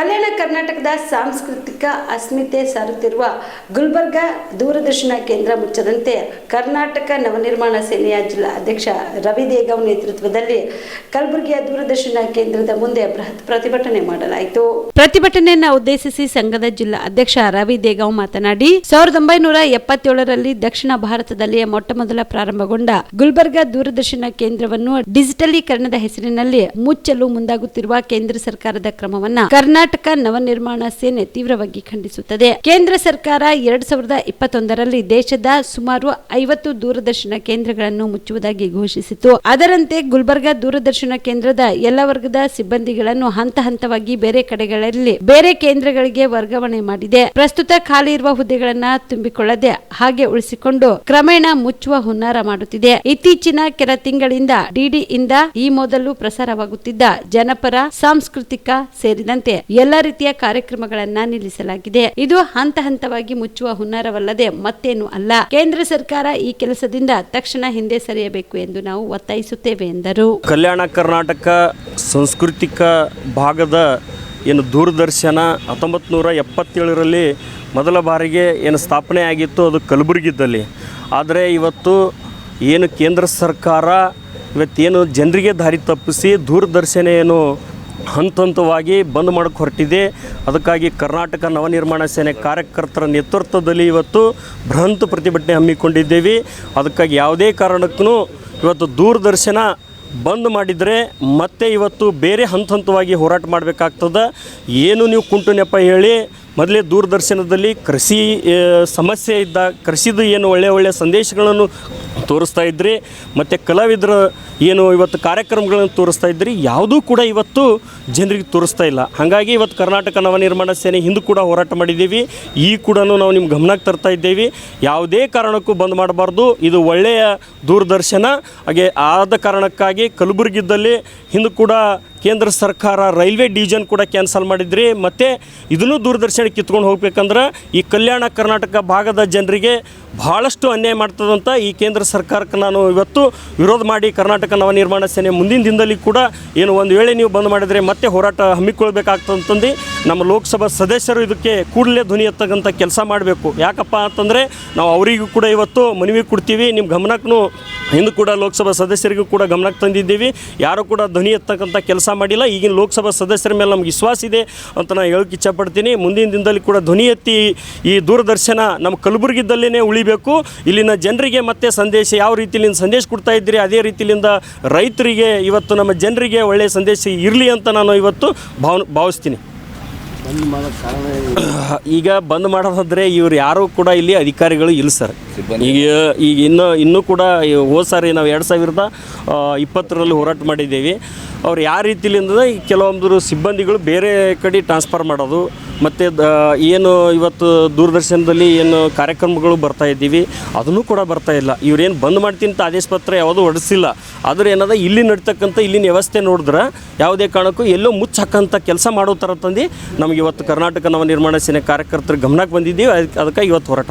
ಕಲ್ಯಾಣ ಕರ್ನಾಟಕದ ಸಾಂಸ್ಕೃತಿಕ ಅಸ್ಮಿತೆ ಸಾರುತ್ತಿರುವ ಗುಲ್ಬರ್ಗ ದೂರದರ್ಶನ ಕೇಂದ್ರ ಮುಚ್ಚದಂತೆ ಕರ್ನಾಟಕ ನವನಿರ್ಮಾಣ ಸೇನೆಯ ಜಿಲ್ಲಾ ಅಧ್ಯಕ್ಷ ರವಿ ದೇಗಾವ್ ನೇತೃತ್ವದಲ್ಲಿ ಕಲಬುರಗಿಯ ದೂರದರ್ಶನ ಕೇಂದ್ರದ ಮುಂದೆ ಬೃಹತ್ ಪ್ರತಿಭಟನೆ ಮಾಡಲಾಯಿತು. ಪ್ರತಿಭಟನೆಯನ್ನು ಉದ್ದೇಶಿಸಿ ಸಂಘದ ಜಿಲ್ಲಾ ಅಧ್ಯಕ್ಷ ರವಿ ದೇಗಾವ್ ಮಾತನಾಡಿ, ಸಾವಿರದ ಒಂಬೈನೂರ ಎಪ್ಪತ್ತೇಳರಲ್ಲಿ ದಕ್ಷಿಣ ಭಾರತದಲ್ಲಿಯೇ ಮೊಟ್ಟಮೊದಲ ಪ್ರಾರಂಭಗೊಂಡ ಗುಲ್ಬರ್ಗ ದೂರದರ್ಶನ ಕೇಂದ್ರವನ್ನು ಡಿಜಿಟಲೀಕರಣದ ಹೆಸರಿನಲ್ಲಿ ಮುಚ್ಚಲು ಮುಂದಾಗುತ್ತಿರುವ ಕೇಂದ್ರ ಸರ್ಕಾರದ ಕ್ರಮವನ್ನು ಕರ್ನಾಟಕ ನವನಿರ್ಮಾಣ ಸೇನೆ ತೀವ್ರವಾಗಿ ಖಂಡಿಸುತ್ತದೆ. ಕೇಂದ್ರ ಸರ್ಕಾರ ಎರಡ್ ಸಾವಿರದ ಇಪ್ಪತ್ತೊಂದರಲ್ಲಿ ದೇಶದ ಸುಮಾರು ಐವತ್ತು ದೂರದರ್ಶನ ಕೇಂದ್ರಗಳನ್ನು ಮುಚ್ಚುವುದಾಗಿ ಘೋಷಿಸಿತು ಅದರಂತೆ ಗುಲ್ಬರ್ಗ ದೂರದರ್ಶನ ಕೇಂದ್ರದ ಎಲ್ಲ ವರ್ಗದ ಸಿಬ್ಬಂದಿಗಳನ್ನು ಹಂತ ಹಂತವಾಗಿ ಬೇರೆ ಕಡೆಗಳಲ್ಲಿ ಬೇರೆ ಕೇಂದ್ರಗಳಿಗೆ ವರ್ಗಾವಣೆ ಮಾಡಿದೆ. ಪ್ರಸ್ತುತ ಖಾಲಿ ಇರುವ ಹುದ್ದೆಗಳನ್ನ ತುಂಬಿಕೊಳ್ಳದೆ ಹಾಗೆ ಉಳಿಸಿಕೊಂಡು ಕ್ರಮೇಣ ಮುಚ್ಚುವ ಹುನ್ನಾರ ಮಾಡುತ್ತಿದೆ. ಇತ್ತೀಚಿನ ಕೆಲ ತಿಂಗಳಿಂದ ಡಿಡಿಯಿಂದ ಈ ಮೊದಲು ಪ್ರಸಾರವಾಗುತ್ತಿದ್ದ ಜನಪರ, ಸಾಂಸ್ಕೃತಿಕ ಸೇರಿದಂತೆ ಎಲ್ಲ ರೀತಿಯ ಕಾರ್ಯಕ್ರಮಗಳನ್ನ ನಿಲ್ಲಿಸಲಾಗಿದೆ. ಇದು ಹಂತ ಹಂತವಾಗಿ ಮುಚ್ಚುವ ಹುನ್ನಾರವಲ್ಲದೆ ಮತ್ತೇನು ಅಲ್ಲ. ಕೇಂದ್ರ ಸರ್ಕಾರ ಈ ಕೆಲಸದಿಂದ ತಕ್ಷಣ ಹಿಂದೆ ಸರಿಯಬೇಕು ಎಂದು ನಾವು ಒತ್ತಾಯಿಸುತ್ತೇವೆ ಎಂದರು. ಕಲ್ಯಾಣ ಕರ್ನಾಟಕ ಸಾಂಸ್ಕೃತಿಕ ಭಾಗದ ಏನು ದೂರದರ್ಶನ ಹತ್ತೊಂಬತ್ತು ನೂರ ಎಪ್ಪತ್ತೇಳರಲ್ಲಿ ಮೊದಲ ಬಾರಿಗೆ ಏನು ಸ್ಥಾಪನೆ ಆಗಿತ್ತು, ಅದು ಕಲಬುರಗಿದ್ದಲ್ಲಿ. ಆದರೆ ಇವತ್ತು ಏನು ಕೇಂದ್ರ ಸರ್ಕಾರ ಇವತ್ತೇನು ಜನರಿಗೆ ದಾರಿ ತಪ್ಪಿಸಿ ದೂರದರ್ಶನ ಏನು ಹಂತ ಹಂತವಾಗಿ ಬಂದ್ ಮಾಡೋಕ್ಕೆ ಹೊರಟಿದೆ. ಅದಕ್ಕಾಗಿ ಕರ್ನಾಟಕ ನವನಿರ್ಮಾಣ ಸೇನೆ ಕಾರ್ಯಕರ್ತರ ನೇತೃತ್ವದಲ್ಲಿ ಇವತ್ತು ಬೃಹಂತ್ ಪ್ರತಿಭಟನೆ ಹಮ್ಮಿಕೊಂಡಿದ್ದೇವೆ. ಅದಕ್ಕಾಗಿ ಯಾವುದೇ ಕಾರಣಕ್ಕೂ ಇವತ್ತು ದೂರದರ್ಶನ ಬಂದ್ ಮಾಡಿದರೆ ಮತ್ತೆ ಇವತ್ತು ಬೇರೆ ಹಂತ ಹಂತವಾಗಿ ಹೋರಾಟ ಮಾಡಬೇಕಾಗ್ತದೆ. ಏನು ನೀವು ಕುಂಟು ನೆಪ ಹೇಳಿ, ಮೊದಲೇ ದೂರದರ್ಶನದಲ್ಲಿ ಕೃಷಿ ಸಮಸ್ಯೆ ಇದ್ದ, ಕೃಷಿದು ಏನು ಒಳ್ಳೆಯ ಒಳ್ಳೆಯ ಸಂದೇಶಗಳನ್ನು ತೋರಿಸ್ತಾ ಇದ್ರಿ. ಮತ್ತು ಕಲಾವಿದರ ಏನು ಇವತ್ತು ಕಾರ್ಯಕ್ರಮಗಳನ್ನು ತೋರಿಸ್ತಾ ಇದ್ರಿ. ಯಾವುದೂ ಕೂಡ ಇವತ್ತು ಜನರಿಗೆ ತೋರಿಸ್ತಾ ಇಲ್ಲ. ಹಾಗಾಗಿ ಇವತ್ತು ಕರ್ನಾಟಕ ನವನಿರ್ಮಾಣ ಸೇನೆ ಹಿಂದೂ ಕೂಡ ಹೋರಾಟ ಮಾಡಿದ್ದೀವಿ. ಈ ಕೂಡ ನಾವು ನಿಮ್ಮ ಗಮನಕ್ಕೆ ತರ್ತಾ ಇದ್ದೇವೆ. ಯಾವುದೇ ಕಾರಣಕ್ಕೂ ಬಂದ್ ಮಾಡಬಾರ್ದು. ಇದು ಒಳ್ಳೆಯ ದೂರದರ್ಶನ. ಹಾಗೆ ಆದ ಕಾರಣಕ್ಕಾಗಿ ಕಲಬುರಗಿದ್ದಲ್ಲಿ ಹಿಂದೂ ಕೂಡ ಕೇಂದ್ರ ಸರ್ಕಾರ ರೈಲ್ವೆ ಡಿವಿಷನ್ ಕೂಡ ಕ್ಯಾನ್ಸಲ್ ಮಾಡಿದ್ರಿ ಮತ್ತು ಇದನ್ನು ದೂರದರ್ಶನಕ್ಕೆ ಕಿತ್ಕೊಂಡು ಹೋಗ್ಬೇಕಂದ್ರೆ ಈ ಕಲ್ಯಾಣ ಕರ್ನಾಟಕ ಭಾಗದ ಜನರಿಗೆ ಭಾಳಷ್ಟು ಅನ್ಯಾಯ ಮಾಡ್ತದಂತ ಈ ಕೇಂದ್ರ ಸರ್ಕಾರಕ್ಕೆ ನಾನು ಇವತ್ತು ವಿರೋಧ ಮಾಡಿ ಕರ್ನಾಟಕ ನವನಿರ್ಮಾಣ ಸೇನೆ ಮುಂದಿನ ದಿನದಲ್ಲಿ ಕೂಡ ಏನು ಒಂದು ವೇಳೆ ನೀವು ಬಂದ್ ಮಾಡಿದರೆ ಮತ್ತೆ ಹೋರಾಟ ಹಮ್ಮಿಕೊಳ್ಬೇಕಾಗ್ತದಂತಂದು ನಮ್ಮ ಲೋಕಸಭಾ ಸದಸ್ಯರು ಇದಕ್ಕೆ ಕೂಡಲೇ ಧ್ವನಿ ಎತ್ತಕ್ಕಂಥ ಕೆಲಸ ಮಾಡಬೇಕು. ಯಾಕಪ್ಪ ಅಂತಂದರೆ ನಾವು ಅವರಿಗೂ ಕೂಡ ಇವತ್ತು ಮನವಿ ಕೊಡ್ತೀವಿ. ನಿಮ್ಮ ಗಮನಕ್ಕೂ ಹಿಂದೆ ಕೂಡ ಲೋಕಸಭಾ ಸದಸ್ಯರಿಗೂ ಕೂಡ ಗಮನಕ್ಕೆ ತಂದಿದ್ದೀವಿ. ಯಾರು ಕೂಡ ಧ್ವನಿ ಎತ್ತಕ್ಕಂಥ ಕೆಲಸ ಮಾಡಿಲ್ಲ. ಈಗಿನ ಲೋಕಸಭಾ ಸದಸ್ಯರ ಮೇಲೆ ನಮ್ಗೆ ವಿಶ್ವಾಸ ಇದೆ ಅಂತ ನಾನು ಹೇಳಕ್ಕೆ ಇಚ್ಛಪಡ್ತೀನಿ. ಮುಂದಿನ ದಿನದಲ್ಲಿ ಕೂಡ ಧ್ವನಿ ಎತ್ತಿ ಈ ದೂರದರ್ಶನ ನಮ್ಮ ಕಲಬುರಗಿದ್ದಲ್ಲೇ ಉಳಿಬೇಕು. ಇಲ್ಲಿನ ಜನರಿಗೆ ಮತ್ತೆ ಸಂದೇಶ ಯಾವ ರೀತಿಯಿಂದ ಸಂದೇಶ ಕೊಡ್ತಾ ಇದ್ದೀರಿ ಅದೇ ರೀತಿಯಿಂದ ರೈತರಿಗೆ ಇವತ್ತು ನಮ್ಮ ಜನರಿಗೆ ಒಳ್ಳೆಯ ಸಂದೇಶ ಇರಲಿ ಅಂತ ನಾನು ಇವತ್ತು ಭಾವ ಭಾವಿಸ್ತೀನಿ. ಈಗ ಬಂದ್ ಮಾಡೋದಾದ್ರೆ ಇವ್ರು ಯಾರು ಕೂಡ ಇಲ್ಲಿ ಅಧಿಕಾರಿಗಳು ಇಲ್ಲ ಸರ್. ಈಗ ಈಗ ಇನ್ನು ಇನ್ನೂ ಕೂಡ ಹೋದ ಸಾರಿ ನಾವು ಎರಡು ಸಾವಿರದ ಇಪ್ಪತ್ತರಲ್ಲಿ ಹೋರಾಟ ಮಾಡಿದ್ದೇವೆ. ಅವ್ರು ಯಾವ ರೀತಿಲಿಂದ ಕೆಲವೊಂದು ಸಿಬ್ಬಂದಿಗಳು ಬೇರೆ ಕಡೆ ಟ್ರಾನ್ಸ್ಫರ್ ಮಾಡೋದು, ಮತ್ತು ಏನು ಇವತ್ತು ದೂರದರ್ಶನದಲ್ಲಿ ಏನು ಕಾರ್ಯಕ್ರಮಗಳು ಬರ್ತಾ ಇದ್ದೀವಿ, ಅದನ್ನು ಕೂಡ ಬರ್ತಾ ಇಲ್ಲ. ಇವ್ರೇನು ಬಂದ್ ಮಾಡ್ತೀನಿ ಅಂತ ಆದೇಶ ಪತ್ರ ಯಾವುದೂ ಹೊಡೆಸಿಲ್ಲ ಆದ್ರೆ ಏನದ ಇಲ್ಲಿ ನಡ್ತಕ್ಕಂಥ ಇಲ್ಲಿನ ವ್ಯವಸ್ಥೆ ನೋಡಿದ್ರೆ ಯಾವುದೇ ಕಾರಣಕ್ಕೂ ಎಲ್ಲೋ ಮುಚ್ಚಾಕಂಥ ಕೆಲಸ ಮಾಡೋ ಥರ ತಂದು ನಮಗೆ ಇವತ್ತು ಕರ್ನಾಟಕ ನವನಿರ್ಮಾಣ ಸೇನೆ ಕಾರ್ಯಕರ್ತರ ಗಮನಕ್ಕೆ ಬಂದಿದ್ದೀವಿ, ಅದಕ್ಕೆ ಅದಕ್ಕೆ ಇವತ್ತು ಹೋರಾಟ